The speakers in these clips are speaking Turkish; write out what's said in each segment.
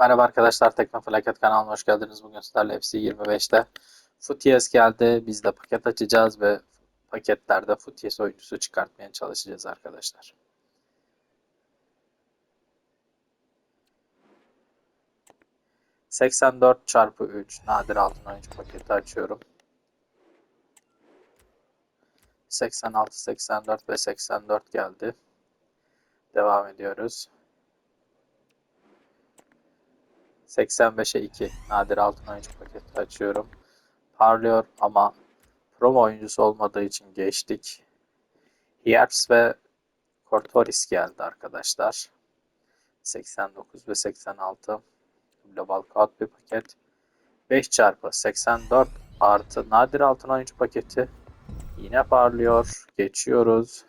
Merhaba arkadaşlar, Tekno Felaket kanalına hoş geldiniz. Bugün sizlerle FC 25'te Footies geldi. Biz de paket açacağız ve paketlerde Footies oyuncusu çıkartmaya çalışacağız arkadaşlar. ...84 çarpı 3 nadir altın oyuncu paketi açıyorum. 86, 84 ve 84 geldi. Devam ediyoruz. 85'e 2 nadir altın oyuncu paketi açıyorum. Parlıyor ama promo oyuncusu olmadığı için geçtik. Hiertz ve Kortoris geldi arkadaşlar. 89 ve 86 global kağıt bir paket. 5 çarpı 84 artı nadir altın oyuncu paketi. Yine parlıyor. Geçiyoruz.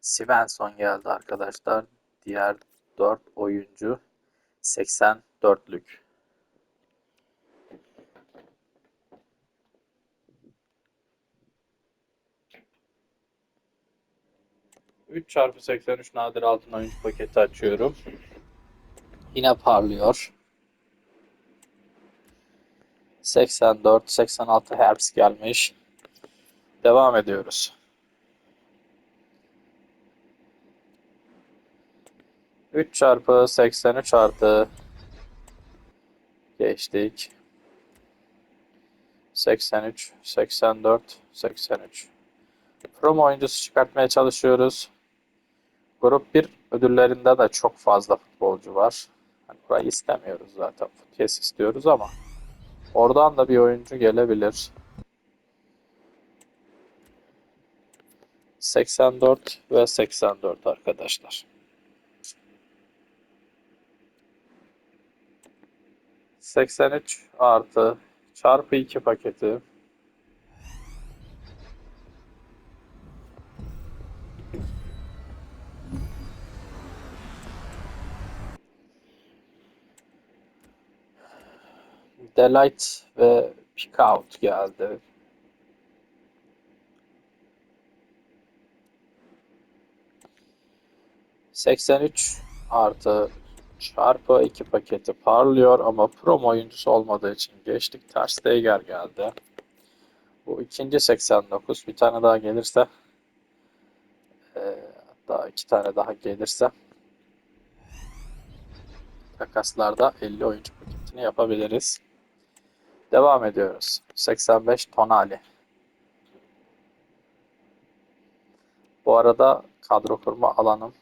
Svensson geldi arkadaşlar. Diğer 4 oyuncu 84'lük. Üç çarpı 83 nadir altın oyuncu paketi açıyorum. Yine parlıyor. 84, 86 Hertz gelmiş. Devam ediyoruz. 3 çarpı 83 artı geçtik. 83, 84, 83. Promo oyuncusu çıkartmaya çalışıyoruz. Grup 1 ödüllerinde de çok fazla futbolcu var. Hani burayı istemiyoruz zaten. Futies istiyoruz ama oradan da bir oyuncu gelebilir. 84 ve 84 arkadaşlar. 83 artı çarpı 2 paketi Delight ve Pickout geldi. Seksen üç artı çarpı 2 paketi parlıyor ama promo oyuncusu olmadığı için geçtik. Ter Stegen geldi. Bu ikinci 89. Bir tane daha gelirse e, hatta iki tane daha gelirse takaslarda 50 oyuncu paketini yapabiliriz. Devam ediyoruz. 85 Tonali. Bu arada kadro kurma alanım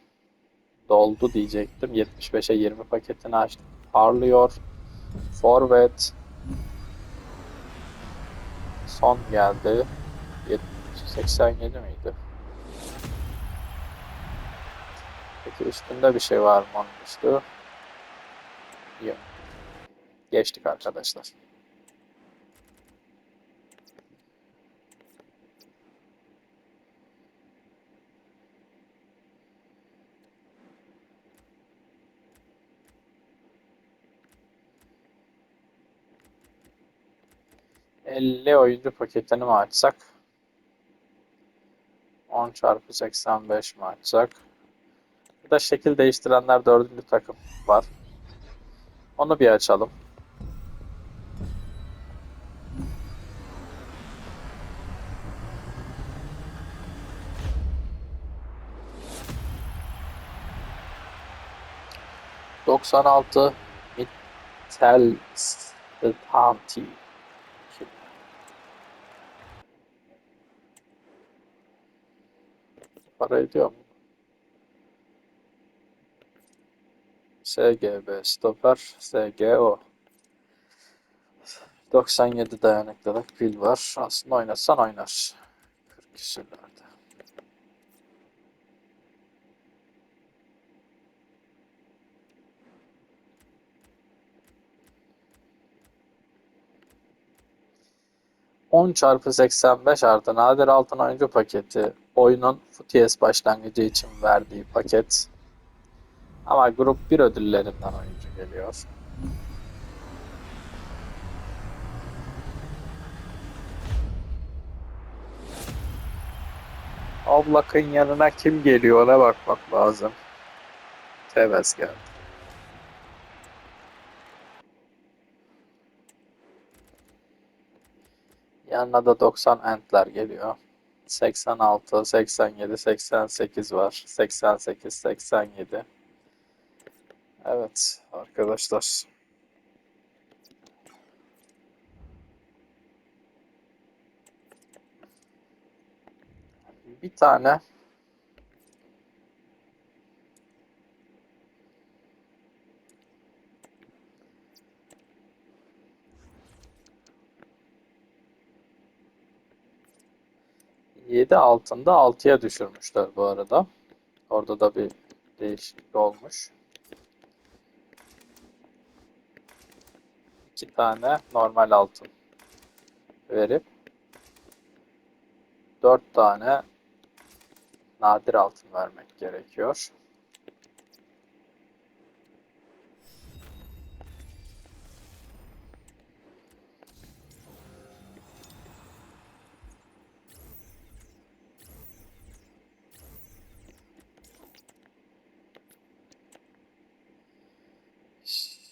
doldu diyecektim. 75'e 20 paketini açtım. Parlıyor. Forvet. Son geldi. 87 miydi? Peki üstünde bir şey var mı onun üstü? Yok. Geçtik arkadaşlar. ...50 oyuncu paketini mi açsak? 10 çarpı 85 mi açsak? Burada şekil değiştirenler dördüncü takım var. Onu bir açalım. Doksan altı Para ediyor mu? SGB stoper SGO 97 dayanıklılık pil var. Aslında oynatsan oynar. 40 küsürlerde. ...10 çarpı 85 artı nadir altın oyuncu paketi oyunun FUTS başlangıcı için verdiği paket. Ama grup 1 ödüllerinden oyuncu geliyor. Oblak'ın yanına kim geliyor ona bakmak lazım. Tevez geldi. Yanına da 90 entler geliyor. 86, 87, 88 var. 88, 87. Evet arkadaşlar. Bir tane Yedi altında 6'ya düşürmüşler bu arada. Orada da bir değişiklik olmuş. İki tane normal altın verip dört tane nadir altın vermek gerekiyor.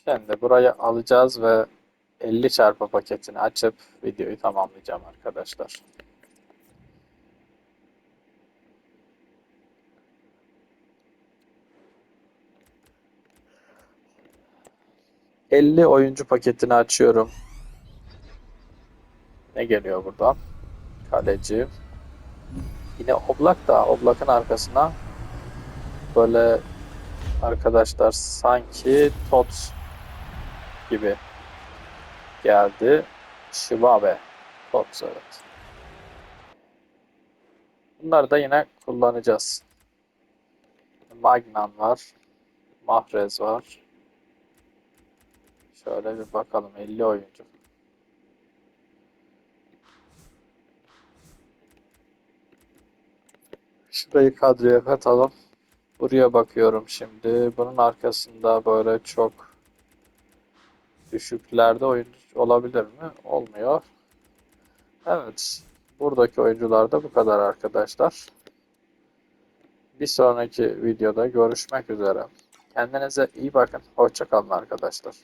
Şimdi burayı alacağız ve 50 çarpı paketini açıp videoyu tamamlayacağım arkadaşlar. ...50 oyuncu paketini açıyorum. Ne geliyor buradan? Kaleci. Yine Oblak da Oblak'ın arkasına böyle arkadaşlar sanki Tot gibi geldi. Şivabe. Tot evet. Bunları da yine kullanacağız. Magnan var. Mahrez var. Şöyle bir bakalım 50 oyuncu. Şurayı kadroya katalım. Buraya bakıyorum şimdi. Bunun arkasında böyle çok düşüklerde oyuncu olabilir mi? Olmuyor. Evet. Buradaki oyuncular da bu kadar arkadaşlar. Bir sonraki videoda görüşmek üzere. Kendinize iyi bakın. Hoşça kalın arkadaşlar.